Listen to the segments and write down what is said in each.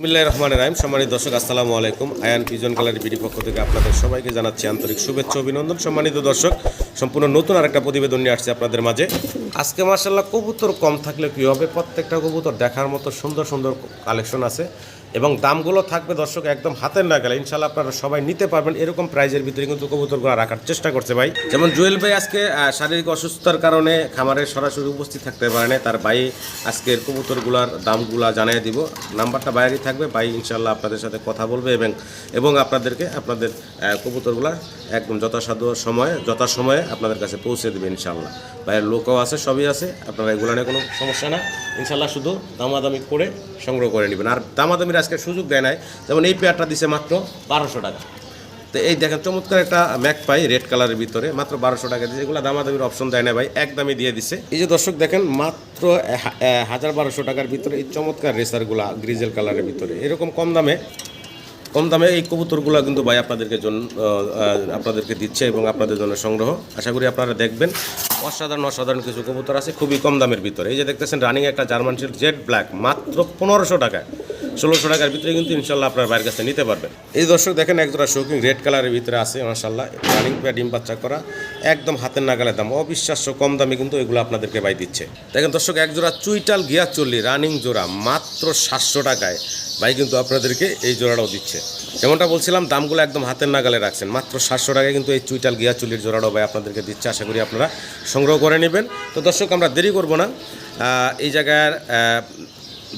বিসমিল্লাহির রহমানির রহিম। সম্মানিত দর্শক, আসসালামু আলাইকুম। আয়ান পিজন কালার বিডি পক্ষ থেকে আপনাদের সবাইকে জানাচ্ছি আন্তরিক শুভেচ্ছা অভিনন্দন। সম্মানিত দর্শক, সম্পূর্ণ নতুন আরেকটা প্রতিবেদন নিয়ে আসছে আপনাদের মাঝে। আজকে মার্শাল্লাহ কবুতর কম থাকলে কি হবে? প্রত্যেকটা কবুতর দেখার মতো সুন্দর সুন্দর কালেকশন আছে এবং দামগুলো থাকবে দর্শক একদম হাতের না গেলে ইনশাল্লাহ আপনারা সবাই নিতে পারবেন। এরকম প্রাইজের ভিতরে কিন্তু কবুতরগুলো রাখার চেষ্টা করছে ভাই। যেমন জুয়েল ভাই আজকে শারীরিক অসুস্থতার কারণে খামারে সরাসরি উপস্থিত থাকতে পারে না তার ভাই আজকের কবুতরগুলোর দামগুলা জানিয়ে দিব। নাম্বারটা বাইরেই থাকবে। ভাই ইনশাল্লাহ আপনাদের সাথে কথা বলবে এবং এবং আপনাদেরকে আপনাদের কবুতরগুলা একদম যথাসাধ্য সময়ে, যথাসময়ে আপনাদের কাছে পৌঁছে দেবে ইনশাল্লাহ ভাইয়ের লোকও আছে সবই আছে। আপনারা এগুলো নিয়ে কোনো সমস্যা না ইনশাল্লাহ শুধু দামাদামি করে সংগ্রহ করে নেবেন। আর দামাদামির আজকে সুযোগ দেয় নাই। যেমন এই পেয়ারটা দিছে মাত্র বারোশো টাকা। তো এই দেখেন, চমৎকার একটা ম্যাক পাই রেড কালারের ভিতরে। মাত্র বারোশো টাকা দিয়েছে এগুলো দামাদামির অপশন দেয় না ভাই। একদমই দিয়ে দিছে। এই যে দর্শক দেখেন, মাত্র হাজার বারোশো টাকার ভিতরে এই চমৎকার রেসারগুলা গ্রিজেল কালারের ভিতরে। এরকম কম দামে কম দামে এই কবুতরগুলো কিন্তু ভাই আপনাদেরকে জন্য আপনাদেরকে দিচ্ছে এবং আপনাদের জন্য সংগ্রহ। আশা করি আপনারা দেখবেন, অসাধারণ অসাধারণ কিছু কবুতর আছে খুবই কম দামের ভিতরে। এই যে দেখতেছেন রানিং একটা জার্মান শিল্ড জেড ব্ল্যাক মাত্র পনেরোশো টাকায়। ষোলোশো টাকার ভিতরে কিন্তু ইনশাল্লাহ আপনার বাইরের কাছে নিতে পারবেন। এই দর্শক দেখেন একজোড়া শৌকিং রেড কালারের ভিতরে আছে মাসাল্লাহ রানিং পেয়ার ডিম বাচ্চা করা, একদম হাতের নাগালের দাম, অবিশ্বাস্য কম দামে কিন্তু এগুলো আপনাদেরকে বাই দিচ্ছে। দেখেন দর্শক একজোড়া চুইটাল গিয়া চল্লি রানিং জোড়া, মাত্র সাতশো টাকায়। ভাই কিন্তু আপনাদেরকে এই জোড়াটাও দিচ্ছে। যেমনটা বলছিলাম, দামগুলো একদম হাতের নাগালে রাখছেন। মাত্র সাতশো টাকায় কিন্তু এই চুইটাল গিয়া চুলির জোড়াটাও ভাই আপনাদেরকে দিচ্ছে। আশা করি আপনারা সংগ্রহ করে নেবেন। তো দর্শক, আমরা দেরি করব না। এই জায়গার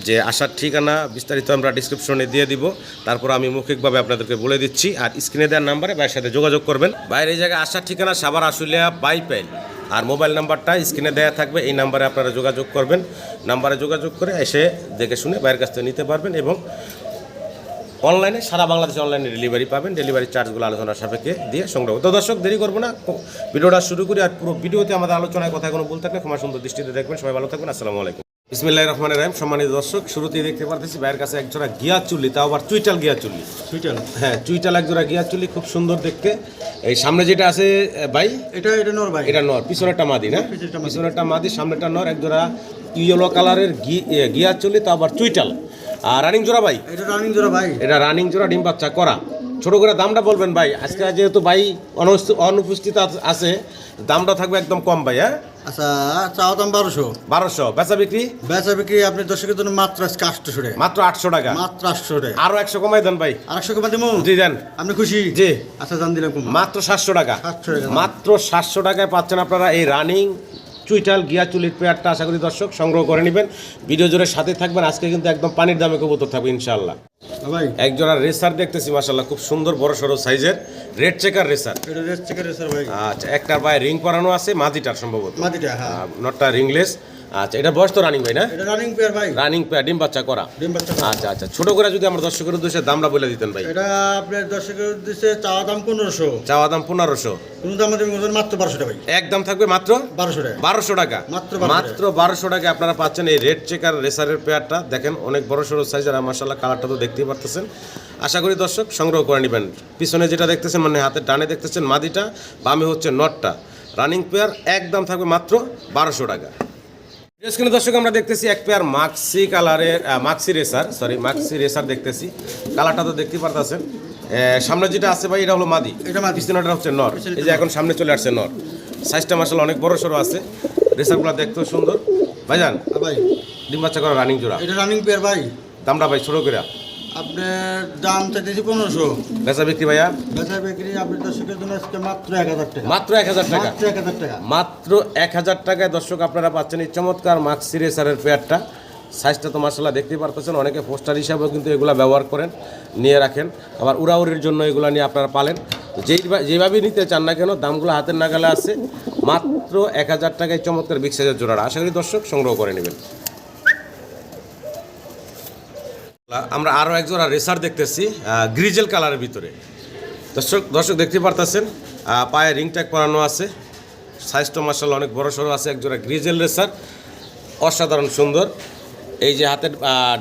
যে আসার ঠিকানা বিস্তারিত আমরা ডিসক্রিপশনে দিয়ে দিব। তারপর আমি মৌখিকভাবে আপনাদেরকে বলে দিচ্ছি। আর স্ক্রিনে দেওয়ার নাম্বারে ভাইয়ের সাথে যোগাযোগ করবেন। বাইরে এই জায়গায় আসার ঠিকানা সাবার আশুলিয়া বাইপাইল। আর মোবাইল নাম্বারটা স্ক্রিনে দেওয়া থাকবে, এই নাম্বারে আপনারা যোগাযোগ করবেন। নাম্বারে যোগাযোগ করে এসে দেখে শুনে বাইরের কাছ থেকে নিতে পারবেন এবং অনলাইনে সারা বাংলাদেশে অনলাইনে ডেলিভারি পাবেন। ডেলিভারি চার্জগুলো আলোচনার সাপেক্ষে দিয়ে সংগ্রহ তো দর্শক, দেরি করব না। ভিডিওটা শুরু করি আর পুরো ভিডিওতে আমাদের আলোচনায় কথা কোনো বলতে থাকলে ক্ষমা সুন্দর দৃষ্টিতে দেখবেন। সবাই ভালো থাকবেন। আসসালামু আলাইকুম। ইসমিল্লাহ রহমান রাহিম। সম্মানিত দর্শক শুরুতেই দেখতে পারতেছি ভাইয়ের কাছে একজোড়া গিয়া চুল্লি তাও আবার চুইটাল গিয়া চুল্লি। সুইটাল হ্যাঁ চুইটাল একজোড়া গিয়া চুল্লি খুব সুন্দর দেখতে। এই সামনে যেটা আছে ভাই? এটা এটা নর ভাই। এটা নর পিছনেরটা মাদি না? পিছনেরটা মাদি। সামনেটা নর একজোড়া ইয়েলো কালারের গিয়া চুল্লি তাও আবার চুইটাল। আর রানিং জোড়া ভাই? এটা রানিং জোড়া ভাই। এটা রানিং জোড়া ডিম বাচ্চা করা। ছোট করে দামটা বলবেন ভাই আজকে যেহেতু ভাই অনুপস্থিত আছে দামটা থাকবে একদম কম ভাই হ্যাঁ? আচ্ছা চাওয়া দাম বারোশো। বারোশো। বেচা বিক্রি? বেচা বিক্রি আপনি দর্শকের জন্য মাত্র আজকে আটশো টাকা। মাত্র আটশো টাকা? মাত্র আটশো টাকা। আরও একশো কমাই দেন ভাই। আরেকশো কমা দেবো জি দেন। আপনি খুশি? জি। আচ্ছা জান দিলাম মাত্র সাতশো টাকা। 700 টাকা। মাত্র সাতশো টাকায় পাচ্ছেন আপনারা এই রানিং চুইটাল গিয়া চুলির পেয়ারটা আশা করি দর্শক সংগ্রহ করে নেবেন। ভিডিও জোরে সাথে থাকবেন আজকে কিন্তু একদম পানির দামে কবুতর থাকবে ইনশাল্লাহ একজোড়া রেসার দেখতেছি মাসাল্লাহ খুব সুন্দর বড় সড়ো সাইজের রেড চেকার রেসার। আচ্ছা একটার পায়ে রিং পরানো আছে মাঝিটার সম্ভবত। হ্যাঁ। নটটা রিংলেস আচ্ছা এটা বয়স তো রানিং ভাই না? এটা রানিং পেয়ার ভাই। রানিং পেয়ার ডিম বাচ্চা করা। ডিম বাচ্চা আচ্ছা আচ্ছা ছোট করে যদি আমার দর্শকের উদ্দেশ্যে দামটা বলে দিতেন ভাই। এটা আপনার দর্শকের উদ্দেশ্যে চাওয়া দাম পনেরোশো। চাওয়া দাম পনেরোশো। কোনো দাম আমাদের মাত্র বারোশো টাকা ভাই একদম থাকবে মাত্র? বারোশো টাকা বারোশো টাকা। মাত্র 1200 মাত্র বারোশো টাকা আপনারা পাচ্ছেন এই রেড চেকার রেসারের পেয়ারটা দেখেন অনেক বড় সড়ো সাইজের আর মাসাল্লাহ কালারটা তো দেখতেই পারতেছেন। আশা করি দর্শক সংগ্রহ করে নেবেন। পিছনে যেটা দেখতেছেন মানে হাতের ডানে দেখতেছেন মাদিটা বামে হচ্ছে নটটা। রানিং পেয়ার একদম থাকবে মাত্র বারোশো টাকা। স্ক্রিনে দর্শক আমরা দেখতেছি এক পেয়ার মাক্সি কালারের maxi racer sorry maxi racer দেখতেছি। কালারটা তো দেখতে পারতেছেন। সামনে যেটা আছে ভাই এটা হলো মাদি। এটা মাদি। পিছনেটা হচ্ছে নর। এই যে এখন সামনে চলে আসছে নর। সাইজটা মাসাল অনেক বড় সড়ো আছে। রেসারগুলো দেখতেও সুন্দর। ভাইজান জান ভাই। ডিম বাচ্চা করা রানিং জোড়া। এটা রানিং পেয়ার ভাই। দামটা ভাই ছোট করে আপনার দাম চাইতেছি পনেরোশো। বেচা বিক্রি ভাইয়া? বেচা বিক্রি আপনি দর্শকের জন্য আজকে মাত্র এক হাজার টাকা। মাত্র এক হাজার টাকা? মাত্র এক হাজার টাকা। মাত্র এক হাজার টাকায় দর্শক আপনারা পাচ্ছেন এই চমৎকার মাক্সি রেসারের পেয়ারটা সাইজটা তো মার্শাল্লাহ দেখতেই পারতেছেন অনেকে পোস্টার হিসাবেও কিন্তু এগুলা ব্যবহার করেন নিয়ে রাখেন। আবার উড়াউড়ির জন্য এগুলা নিয়ে আপনারা পালেন। যেই যেভাবেই নিতে চান না কেন দামগুলো হাতের নাগালে আছে। মাত্র এক হাজার টাকায় চমৎকার বিগ সাইজের জোড়াটা। আশা করি দর্শক সংগ্রহ করে নেবেন। আমরা আরও এক জোড়া রেসার দেখতেছি গ্রিজেল কালারের ভিতরে। দর্শক দর্শক দেখতে পারতেছেন পায়ে রিং ট্যাগ করানো আছে সাইজটা মার্শাল অনেক বড় সড়ো আছে একজোড়া গ্রিজেল রেসার অসাধারণ সুন্দর। এই যে হাতের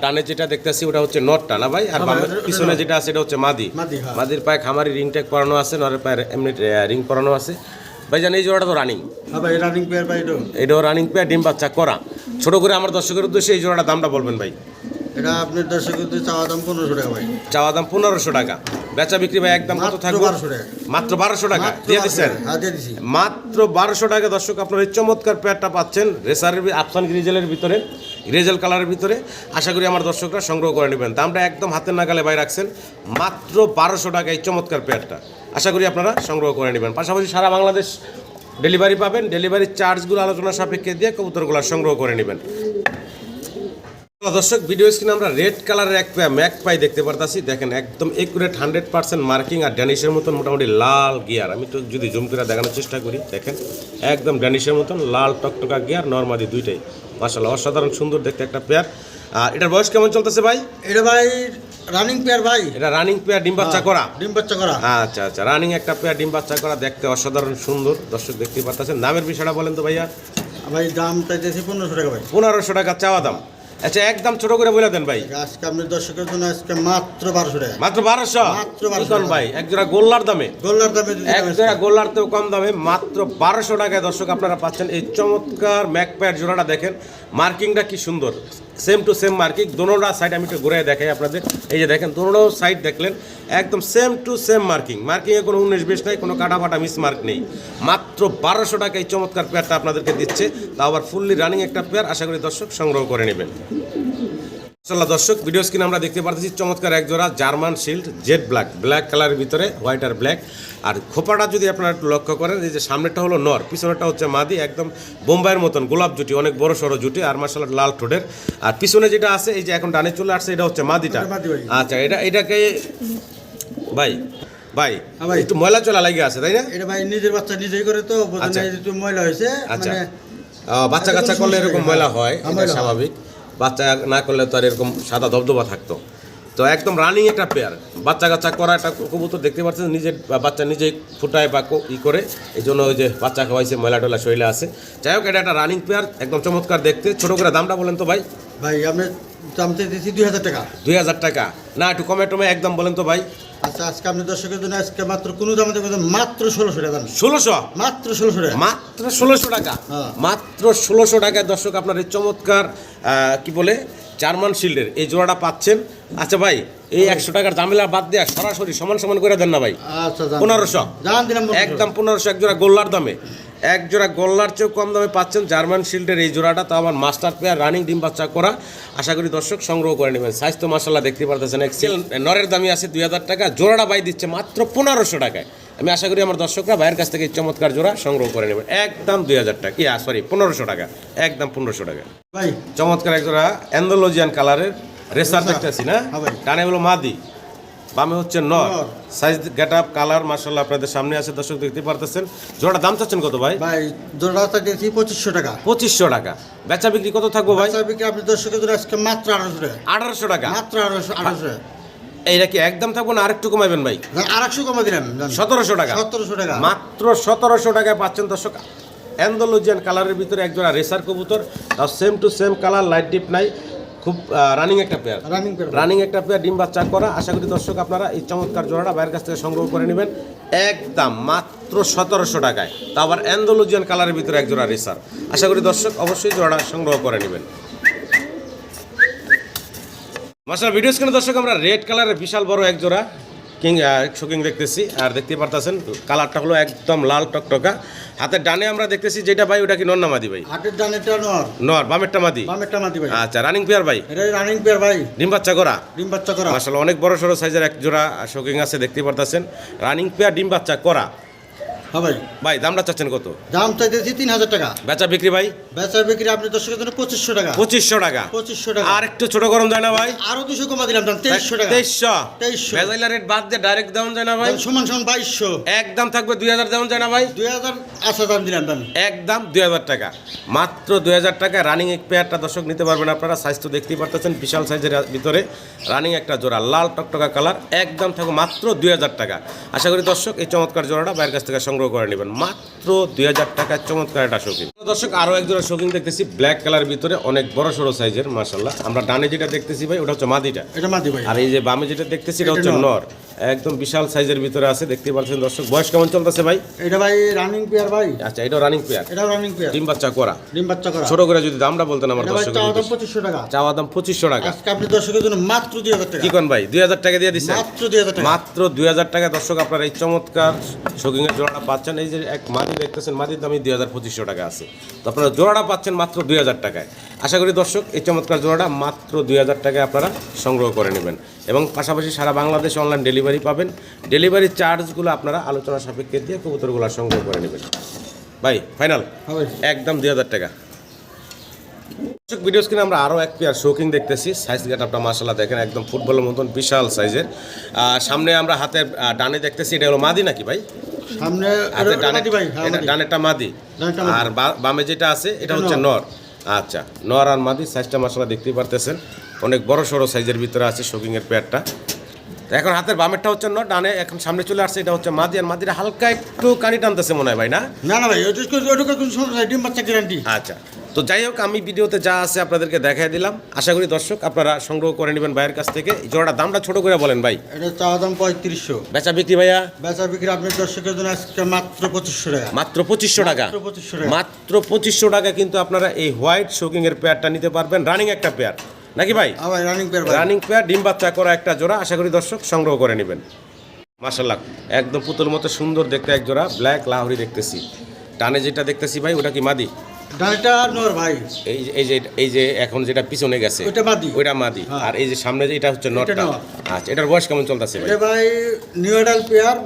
ডানে যেটা দেখতেছি ওটা হচ্ছে নটটা না ভাই? আর বামের পিছনে যেটা আছে এটা হচ্ছে মাদি। হ্যাঁ। মাদির পায়ে খামারি রিং ট্যাগ পরানো আছে নরের পায়ে এমনি রিং পরানো আছে। ভাই জান এই জোড়াটা তো রানিং হ্যাঁ রানিং পেয়ার এটাও। রানিং পেয়ে ডিম বাচ্চা করা। ছোট করে আমার দর্শকের উদ্দেশ্যে এই জোড়াটা দামটা বলবেন ভাই? এটা আপনার দর্শকের জন্য চাওয়া দাম পনেরোশো টাকা ভাই। চাওয়া দাম পনেরোশো টাকা। বেচা বিক্রি ভাই একদম কত থাকবে? 1200 টাকা। মাত্র বারোশো টাকা। দিয়ে 1200 দিচ্ছেন। হ্যাঁ মাত্র বারোশো টাকা দর্শক আপনার এই চমৎকার পেয়ারটা পাচ্ছেন রেসারের আফসান গ্রিজেলের ভিতরে গ্রেজেল কালারের ভিতরে। আশা করি আমার দর্শকরা সংগ্রহ করে নেবেন। দামটা একদম হাতের নাগালে বাইরে রাখছেন। মাত্র বারোশো টাকা এই চমৎকার পেয়ারটা। আশা করি আপনারা সংগ্রহ করে নেবেন। পাশাপাশি সারা বাংলাদেশ ডেলিভারি পাবেন। ডেলিভারি চার্জগুলো আলোচনা সাপেক্ষে দিয়ে কবুতরগুলো সংগ্রহ করে নেবেন। দর্শক ভিডিও স্ক্রিনে আমরা রেড কালারের এক পেয়া ম্যাক পাই দেখতে পারতাছি। দেখেন একদম একুরেট হান্ড্রেড পার্সেন্ট মার্কিং আর ড্যানিশের মতন মোটামুটি লাল গিয়ার আমি তো যদি জুম করে দেখানোর চেষ্টা করি দেখেন একদম ড্যানিশের মতন লাল টকটকা গিয়ার নর্মাদি দুইটাই। মাসাল্লাহ অসাধারণ সুন্দর দেখতে একটা পেয়ার আর এটার বয়স কেমন চলতেছে ভাই? এটা ভাই রানিং পেয়ার ভাই। এটা রানিং পেয়ার ডিম বাচ্চা করা। ডিম বাচ্চা করা। আচ্ছা আচ্ছা রানিং একটা পেয়ার ডিম বাচ্চা করা দেখতে অসাধারণ সুন্দর। দর্শক দেখতে পারতেছেন। দামের বিষয়টা বলেন তো ভাইয়া। ভাই দাম চাইতেছি পনেরোশো টাকা ভাই। পনেরোশো টাকা চাওয়া দাম। আচ্ছা একদম ছোট করে বলে দেন ভাই। আজকে আপনার দর্শকের জন্য আজকে মাত্র বারোশো টাকা। মাত্র বারোশো? মাত্র 1200 ভাই? এক জোড়া গোল্লার দামে। গোল্লার দামে এক জোড়া গোল্লার তেও কম দামে মাত্র বারোশো টাকায় দর্শক আপনারা পাচ্ছেন। এই চমৎকার ম্যাকপ্যাড জোড়াটা দেখেন মার্কিংটা কি সুন্দর। সেম টু সেম মার্কিং দোনোটা সাইড আমি একটু ঘুরে দেখাই আপনাদের। এই যে দেখেন দোনোটাও সাইড দেখলেন একদম সেম টু সেম মার্কিং। মার্কিংয়ে কোনো উনিশ বিশ নাই কোনো কাটা ফাটা মিস মার্ক নেই। মাত্র বারোশো টাকা এই চমৎকার পেয়ারটা আপনাদেরকে দিচ্ছে। তা আবার ফুললি রানিং একটা পেয়ার আশা করি দর্শক সংগ্রহ করে নেবেন। চলো দর্শক ভিডিও স্ক্রিনে আমরা দেখতে পাচ্ছি চমৎকার এক জোড়া German shield jet black black কালারের ভিতরে হোয়াইট আর ব্ল্যাক আর খোপাটা যদি আপনারা একটু লক্ষ্য করেন এই যে সামনেরটা হলো নর পিছনেটা হচ্ছে মাদি একদম বোম্বাইয়ের মতন গোলাপ জুটি অনেক বড় সড়ো জুটি আর মার্শাল লাল ঠোঁটের। আর পিছনে যেটা আছে এই যে এখন ডানে চলে আসছে এটা হচ্ছে মাদিটা। আচ্ছা এটা এটাকে ভাই ভাই হ্যাঁ ভাই। একটু ময়লা চলা লাগে আছে তাই না? এটা ভাই নিজের বাচ্চা নিজেই করে তো আচ্ছা। একটু ময়লা হয়েছে আচ্ছা। মানে বাচ্চা কাচ্চা করলে এরকম ময়লা হয় এটা স্বাভাবিক। বাচ্চা না করলে তো আর এরকম সাদা ধবধবা থাকতো। তো একদম রানিং একটা পেয়ার বাচ্চা কাচ্চা করা একটা কবুতর দেখতে পাচ্ছেন নিজের বাচ্চা নিজেই ফুটায় বা ই করে এই জন্য ওই যে বাচ্চা খাওয়াইছে ময়লা টয়লা শরীরে আছে। যাই হোক এটা একটা রানিং পেয়ার একদম চমৎকার দেখতে। ছোট করে দামটা বলেন তো ভাই। ভাই আমরা দাম চাইতেছি দুই হাজার টাকা। দুই হাজার টাকা। না একটু কমে টমে একদম বলেন তো ভাই। আচ্ছা আজকে আপনি দর্শকের জন্য আজকে মাত্র কোনো দাম দেবেন মাত্র ষোলোশো টাকা ষোলোশো? মাত্র ষোলোশো টাকা। মাত্র ষোলোশো টাকা? হ্যাঁ। মাত্র ষোলোশো টাকায় দর্শক আপনার এই চমৎকার কি বলে জার্মান শিল্ডের এই জোড়াটা পাচ্ছেন। আচ্ছা ভাই এই একশো টাকার জামেলা বাদ দেওয়া সরাসরি সমান সমান করে দেন না ভাই। আচ্ছা পনেরোশো। একদম পনেরোশো এক জোড়া গোল্লার দামে। এক জোড়া গোল্লার চেয়েও কম দামে পাচ্ছেন জার্মান শিল্ডের এই জোড়াটা। তো আমার মাস্টার পেয়ার রানিং ডিম বাচ্চা করা আশা করি দর্শক সংগ্রহ করে নেবেন। সাইজ তো মাসাল্লাহ দেখতে পারতেছেন। এক্সেল নরের দামই আছে দুই হাজার টাকা। জোড়াটা বাই দিচ্ছে মাত্র পনেরোশো টাকায়। আমি আশা করি আমার দর্শকরা ভাইয়ের কাছ থেকে চমৎকার জোড়া সংগ্রহ করে নেবেন একদম দুই হাজার টাকা। ইয়া সরি পনেরোশো টাকা। একদম পনেরোশো টাকা। ভাই। চমৎকার এক জোড়া অ্যান্ডোলজিয়ান কালারের রেসার। দেখতেছি না? হ্যাঁ। ডানে হলো মাদি। বামে হচ্ছে নর। সাইজ গেট আপ কালার মার্শাল্লাহ আপনাদের সামনে আছে দর্শক দেখতে পারতেছেন। জোড়া দাম চাচ্ছেন কত ভাই? ভাই জোড়া চাইতেছি পঁচিশশো টাকা। পঁচিশশো টাকা। বেচা বিক্রি কত থাকব ভাই? বাচ্চা বিক্রি আপনি দর্শকের জন্য আজকে মাত্র আঠারোশো টাকা। আঠারোশো টাকা। মাত্র আঠারোশো আঠারোশো টাকা। এইটা কি একদম থাকব না আরেকটু কমাবেন ভাই? আর একশো কমে দিলাম। সতেরোশো টাকা। সতেরোশো টাকা। মাত্র সতেরোশো টাকায় পাচ্ছেন দর্শক। অ্যান্ডোলজিয়ান কালারের ভিতরে এক জোড়া রেসার কবুতর। তাও same to same colour light deep নাই। খুব রানিং একটা পেয়ার রানিং পেয়ার রানিং একটা পেয়ার ডিম বাচ্চা করা। আশা করি দর্শক আপনারা এই চমৎকার জোড়াটা বাইরের কাছ থেকে সংগ্রহ করে নেবেন। একদম মাত্র সতেরোশো টাকায়। তা আবার অ্যান্ডোলজিয়ান কালারের ভিতরে এক জোড়া রেসার আশা করি দর্শক অবশ্যই জোড়াটা সংগ্রহ করে নেবেন। মাসাল ভিডিও স্ক্রিনে দর্শক আমরা রেড কালারের বিশাল বড় এক জোড়া। কিং শোকিং দেখতেছি। আর দেখতে পারতেছেন কালারটা হলো একদম লাল টকটকা। হাতের ডানে আমরা দেখতেছি যেটা ভাই ওটা কি নন্না মাদি ভাই? হাতের ডানেটা নর। নর বামেরটা মাদি? বামেরটা মাদি ভাই। আচ্ছা রানিং পেয়ার ভাই? এটা রানিং পেয়ার ভাই। ডিম বাচ্চা করা? ডিম বাচ্চা করা। মাশাআল্লাহ অনেক বড় সড়ো সাইজের এক জোড়া শোকিং আছে দেখতে পারতেছেন। রানিং পেয়ার ডিম বাচ্চা করা। হ্যাঁ ভাই। ভাই দামটা চাচ্ছেন কত? দাম চাইতেছি তিন হাজার টাকা। বেচা বিক্রি ভাই? বেচা বিক্রি আপনি দর্শকের জন্য পঁচিশশো টাকা। পঁচিশশো টাকা। পঁচিশশো টাকা। আর একটু ছোট গরম যায় না ভাই? আরও দুশো কমা দিলাম দাম তেইশশো টাকা। তেইশশো। 2300 ভেজাইলা রেট বাদ দিয়ে ডাইরেক্ট দাম যায় না ভাই? দাম সমান সমান বাইশশো। একদম থাকবে দুই হাজার দাম যায় না ভাই? দুই হাজার আশা দাম দিলাম দাম। একদম দুই হাজার টাকা। মাত্র দুই হাজার টাকা রানিং এক পেয়ারটা দর্শক নিতে পারবেন আপনারা। সাইজ তো দেখতেই পারতেছেন বিশাল সাইজের ভিতরে রানিং একটা জোড়া লাল টকটকা কালার একদম থাকবে মাত্র দুই হাজার টাকা। আশা করি দর্শক এই চমৎকার জোড়াটা বাইরের কাছ থেকে সংগ্রহ করে নেবেন। মাত্র দুই হাজার টাকার চমৎকার একটা শৌখিন। দর্শক আরও একজন শৌখিন দেখতেছি ব্ল্যাক কালার ভিতরে অনেক বড় সড়ো সাইজের মার্শাল্লাহ আমরা ডানে যেটা দেখতেছি ভাই ওটা হচ্ছে মাদিটা। এটা মাদি ভাই। আর এই যে বামে যেটা দেখতেছি এটা হচ্ছে নর। একদম বিশাল সাইজের ভিতরে আছে দেখতে পাচ্ছেন দর্শক। বয়স কেমন চলতেছে ভাই? এটা ভাই রানিং পেয়ার ভাই। আচ্ছা এটা রানিং পেয়ার এটাও রানিং পেয়ার ডিম বাচ্চা করা। ডিম বাচ্চা করা। ছোট করে যদি দামটা বলতেন আমার এটা চাওয়া দাম উদ্দেশ্যে। পঁচিশশো টাকা। চাওয়া দাম পঁচিশশো টাকা। আজকে আপনি দর্শকের জন্য মাত্র দুই হাজার টাকা। কি কোন ভাই? দুই হাজার টাকা দিয়ে দিচ্ছেন? মাত্র দুই হাজার টাকা। মাত্র দুই হাজার টাকা। দর্শক আপনারা এই চমৎকার শোকিংয়ের জোড়াটা পাচ্ছেন। এই যে এক মাটি দেখতেছেন মাটির দামই দুই হাজার পঁচিশশো টাকা আছে। তো আপনারা জোড়াটা পাচ্ছেন মাত্র দুই হাজার টাকায়। আশা করি দর্শক এই চমৎকার জোড়াটা মাত্র দুই হাজার টাকায় আপনারা সংগ্রহ করে নেবেন। এবং পাশাপাশি সারা বাংলাদেশে অনলাইন ডেলিভারি পাবেন। ডেলিভারি চার্জগুলো আপনারা আলোচনা সাপেক্ষে দিয়ে কবুতরগুলো সংগ্রহ করে নেবেন। ভাই ফাইনাল একদম দুই হাজার টাকা। দর্শক ভিডিও স্ক্রিনে আমরা আরও এক পেয়ার শোকিং দেখতেছি। সাইজ গেট আপনার মাসাল্লাহ দেখেন একদম ফুটবলের মতন বিশাল সাইজের সামনে আমরা হাতের ডানে দেখতেছি এটা হলো মাদি নাকি ভাই? সামনে হাতের এটা- ডানে মাটি ভাই হ্যাঁ, মাদি। আর বামে যেটা আছে এটা হচ্ছে নর। আচ্ছা নর আর মাদি সাইজটা মাসালা দেখতেই পারতেছেন। অনেক বড় সড়ো সাইজের ভিতরে আছে শোকিংয়ের পেয়ারটা তো এখন হাতের বামেরটা হচ্ছে নর ডানে এখন সামনে চলে আসছে এটা হচ্ছে মাদি আর মাদিটা হালকা একটু কানি টানতেছে মনে হয় ভাই না? না না ভাই কোনো সমস্যা ডিম বাচ্চা গ্যারান্টি আচ্ছা তো যাই হোক আমি ভিডিওতে যা আছে আপনাদেরকে দেখাই দিলাম। আশা করি দর্শক আপনারা সংগ্রহ করে নেবেন ভাইয়ের কাছ থেকে। জোড়াটা দামটা ছোট করে বলেন ভাই। এটা চাওয়া দাম পঁয়ত্রিশশো। বেচা বিক্রি ভাইয়া? বেচা বিক্রি আপনার দর্শকের জন্য আজকে মাত্র পঁচিশশো টাকা। মাত্র পঁচিশশো টাকা? মাত্র 2500 টাকা। মাত্র পঁচিশশো টাকা কিন্তু আপনারা এই হোয়াইট শোকিং এর পেয়ারটা নিতে পারবেন। রানিং একটা পেয়ার নাকি ভাই? আমার রানিং পেয়ার রানিং পেয়ার ডিম বাচ্চা করা একটা জোড়া আশা করি দর্শক সংগ্রহ করে নেবেন। মার্শাল্লাহ একদম পুতুল মতো সুন্দর দেখতে এক জোড়া ব্ল্যাক লাহরি দেখতেছি। টানে যেটা দেখতেছি ভাই ওটা কি মাদি? ডালটা নর ভাই। এই এই যে এই যে এখন যেটা পিছনে গেছে মাদি। হ্যাঁ। আর এই যে সামনে যে এটা হচ্ছে আচ্ছা এটার বয়স কেমন চলতেছে ভাই? এটা ভাই নিউ এডাল পেয়ার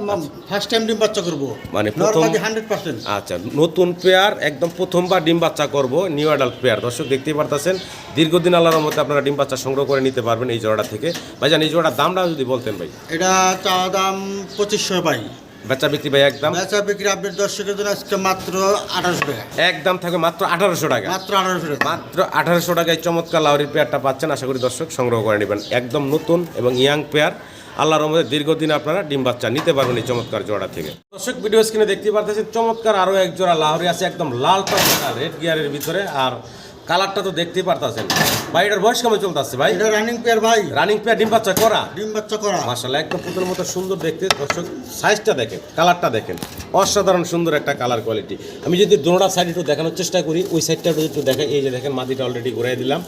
ফার্স্ট টাইম ডিম বাচ্চা করব। মানে প্রথম- মাদি হান্ড্রেড পার্সেন্ট আচ্ছা নতুন পেয়ার একদম প্রথমবার ডিম বাচ্চা করব নিউ অ্যাডাল্ট পেয়ার দর্শক দেখতেই পারতেছেন দীর্ঘদিন আল্লাহর মধ্যে আপনারা ডিম বাচ্চা সংগ্রহ করে নিতে পারবেন এই জোড়াটা থেকে। ভাইজান এই জোড়ার দামটা যদি বলতেন ভাই। এটা চাওয়া দাম পঁচিশশো ভাই। বেচা বিক্রি ভাই একদম। বেচা বিক্রি আপনার দর্শকের জন্য আজকে মাত্র আঠারোশো টাকা। একদম থাকবে মাত্র আঠারোশো টাকা। মাত্র আঠারোশো টাকা। মাত্র আঠারোশো টাকায় চমৎকার লাউরির পেয়ারটা পাচ্ছেন আশা করি দর্শক সংগ্রহ করে নেবেন। একদম নতুন এবং ইয়াং পেয়ার। আল্লাহর মধ্যে দীর্ঘদিন আপনারা ডিম বাচ্চা নিতে পারবেন এই চমৎকার জোড়া থেকে। দর্শক ভিডিও স্ক্রিনে দেখতে পারতেছেন চমৎকার আরও এক জোড়া লাহরি আছে একদম লাল টকটা রেড গিয়ারের ভিতরে। আর কালারটা তো দেখতেই পারতেছেন। ভাই এটার বয়স কেমন চলতেছে ভাই? এটা রানিং পেয়ার ভাই। রানিং পেয়ার ডিম বাচ্চা করা? ডিম বাচ্চা করা। মাসাল্লাহ একদম পুতুল মতো সুন্দর দেখতে। দর্শক সাইজটা দেখেন কালারটা দেখেন। অসাধারণ সুন্দর একটা কালার কোয়ালিটি আমি যদি দোনোটা সাইড একটু দেখানোর চেষ্টা করি ওই সাইডটা একটু একটু দেখাই এই যে দেখেন মাটিটা অলরেডি ঘুরাই দিলাম।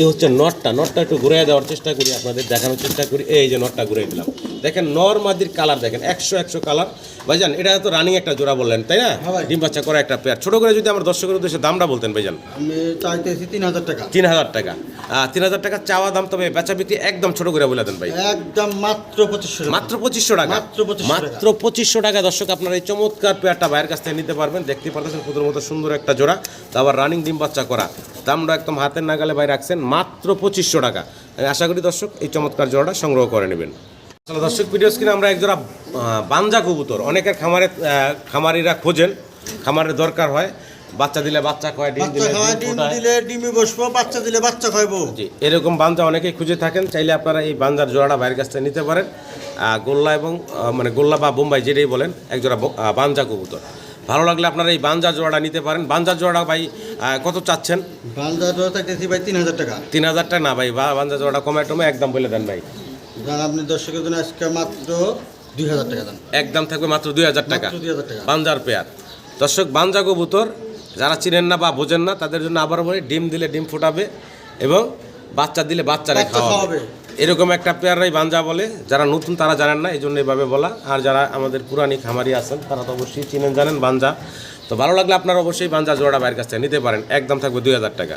এই হচ্ছে নটটা নটটা একটু ঘুরাই দেওয়ার চেষ্টা করি আপনাদের দেখানোর চেষ্টা করি। এই যে নটটা ঘুরাই দিলাম। দেখেন নর মাদির কালার দেখেন একশো একশো কালার। ভাইজান এটা তো রানিং একটা জোড়া বললেন তাই না? হ্যাঁ ডিম বাচ্চা করা একটা পেয়ার ছোট করে যদি আমার দর্শকের উদ্দেশ্যে দামটা বলতেন ভাইজান। আমি চাইতেছি তিন হাজার টাকা। তিন হাজার টাকা। তিন হাজার টাকা চাওয়া দাম তবে বেচা বিক্রি একদম ছোট করে বলে দেন ভাই। একদম মাত্র পঁচিশশো মাত্র পঁচিশশো টাকা। মাত্র 2500 মাত্র পঁচিশশো টাকা। দর্শক আপনারা এই চমৎকার পেয়ারটা বাইরের কাছ থেকে নিতে পারবেন। দেখতে পারতেছেন পুতুর মতো সুন্দর একটা জোড়া। তো আবার রানিং ডিম বাচ্চা করা। দামটা একদম হাতের নাগালে বাইরে রাখছেন। মাত্র পঁচিশশো টাকা। আশা করি দর্শক এই চমৎকার জোড়াটা সংগ্রহ করে নেবেন। দর্শক ভিডিও স্ক্রিনে আমরা এক জোড়া বাঞ্জা কবুতর। অনেকের খামারে খামারিরা খোঁজেন খামারের দরকার হয়। বাচ্চা দিলে বাচ্চা খায় ডিম দিলে ডিম দিলে ডিমে বসবো বাচ্চা দিলে বাচ্চা খাইবো। জি এরকম বাঞ্জা অনেকেই খুঁজে থাকেন। চাইলে আপনারা এই বাঞ্জার জোড়াটা বাইরের কাছ থেকে নিতে পারেন। গোল্লা এবং মানে গোল্লা বা বোম্বাই যেটাই বলেন এক জোড়া বাঞ্জা কবুতর। ভালো লাগলে আপনারা এই বাঞ্জার জোড়াটা নিতে পারেন। বাঞ্জার জোড়া ভাই কত চাচ্ছেন? বালদা তো চাইতেছি ভাই তিন হাজার টাকা। তিন হাজার টাকা না ভাই বা বাঞ্জা জোড়াটা কমে টমে একদম বলে দেন ভাই। যান আপনি দর্শকের জন্য আজকে মাত্র দুই হাজার টাকা দেন। একদম থাকবে মাত্র দুই হাজার টাকা। দুই হাজার টাকা। বাঞ্জার পেয়ার। দর্শক বাঞ্জা কবুতর যারা চিনেন না বা বোঝেন না তাদের জন্য আবার বলি ডিম দিলে ডিম ফোটাবে এবং বাচ্চা দিলে বাচ্চারে বাচ্চা খাওয়াবে। খাওয়াবে। এরকম একটা পেয়ারাই বাঞ্জা বলে। যারা নতুন তারা জানেন না এই জন্য এইভাবে বলা। আর যারা আমাদের পুরানি খামারি আছেন তারা তো অবশ্যই চিনেন জানেন বাঞ্জা। তো ভালো লাগলে আপনারা অবশ্যই বাঞ্জা জোড়া বাইরের কাছ থেকে নিতে পারেন। একদম থাকবে দুই হাজার টাকা।